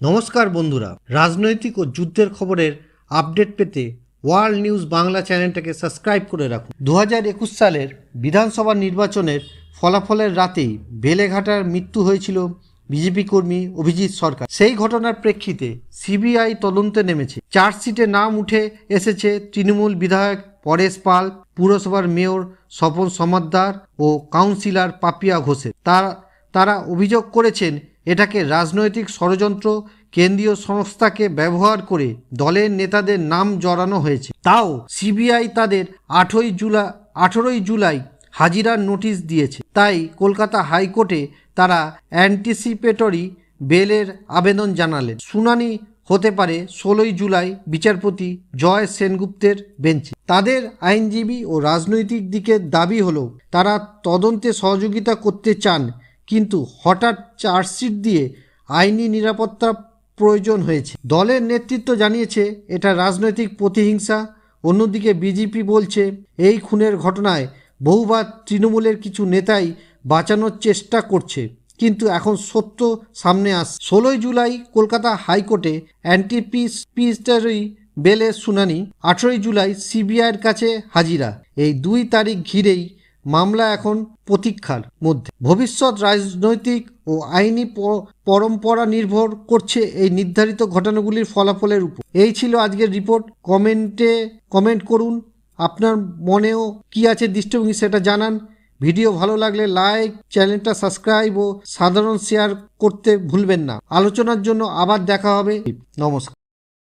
নমস্কার বন্ধুরা। রাজনৈতিক ও যুদ্ধের খবরের আপডেট পেতে ওয়ার্ল্ড নিউজ বাংলা চ্যানেলটাকে সাবস্ক্রাইব করে রাখুন। দু হাজার একুশ সালের বিধানসভা নির্বাচনের ফলাফলের রাতেই বেলেঘাটার মৃত্যু হয়েছিল বিজেপি কর্মী অভিজিৎ সরকার। সেই ঘটনার প্রেক্ষিতে সিবিআই তদন্তে নেমেছে। চার্জশিটে নাম উঠে এসেছে তৃণমূল বিধায়ক পরেশ পাল, পুরসভার মেয়র স্বপন সমাদ্দার ও কাউন্সিলর পাপিয়া ঘোষের। তারা তারা অভিযোগ করেছেন এটাকে রাজনৈতিক ষড়যন্ত্র কেন্দ্রীয় সংস্থাকে ব্যবহার করে দলের নেতাদের নাম জড়ানো হয়েছে। তাও সিবিআই তাদের আঠই জুলাই আঠেরোই জুলাই হাজিরার নোটিশ দিয়েছে। তাই কলকাতা হাইকোর্টে তারা অ্যান্টিসিপেটরি বেলের আবেদন জানালেন। শুনানি হতে পারে ষোলোই জুলাই বিচারপতি জয় সেনগুপ্তের বেঞ্চে। তাদের আইনজীবী ও রাজনৈতিক দিকের দাবি হলো, তারা তদন্তে সহযোগিতা করতে চান কিন্তু হঠাৎ চার্জশিট দিয়ে আইনি নিরাপত্তা প্রয়োজন হয়েছে। দলের নেতৃত্ব জানিয়েছে, এটা রাজনৈতিক প্রতিহিংসা। অন্যদিকে বিজেপি বলছে, এই খুনের ঘটনায় বহুবার তৃণমূলের কিছু নেতাই বাঁচানোর চেষ্টা করছে, কিন্তু এখন সত্য সামনে আস ষোলোই জুলাই কলকাতা হাইকোর্টে অ্যান্টি পিস অ্যান্টিপিস্টারি বেলের শুনানি, আঠেরোই জুলাই সিবিআইয়ের কাছে হাজিরা। এই দুই তারিখ ঘিরেই মামলা এখন প্রতীক্ষার মধ্যে। ভবিষ্যৎ রাজনৈতিক ও আইনি পরম্পরা নির্ভর করছে এই নির্ধারিত ঘটনাগুলির ফলাফলের উপর। এই ছিল আজকের রিপোর্ট। কমেন্টে কমেন্ট করুন। আপনার মনেও কি আছে দৃষ্টিভঙ্গি সেটা জানান। ভিডিও ভালো লাগলে লাইক, চ্যানেলটা সাবস্ক্রাইব ও সাধারণ শেয়ার করতে ভুলবেন না। আলোচনার জন্য আবার দেখা হবে। নমস্কার।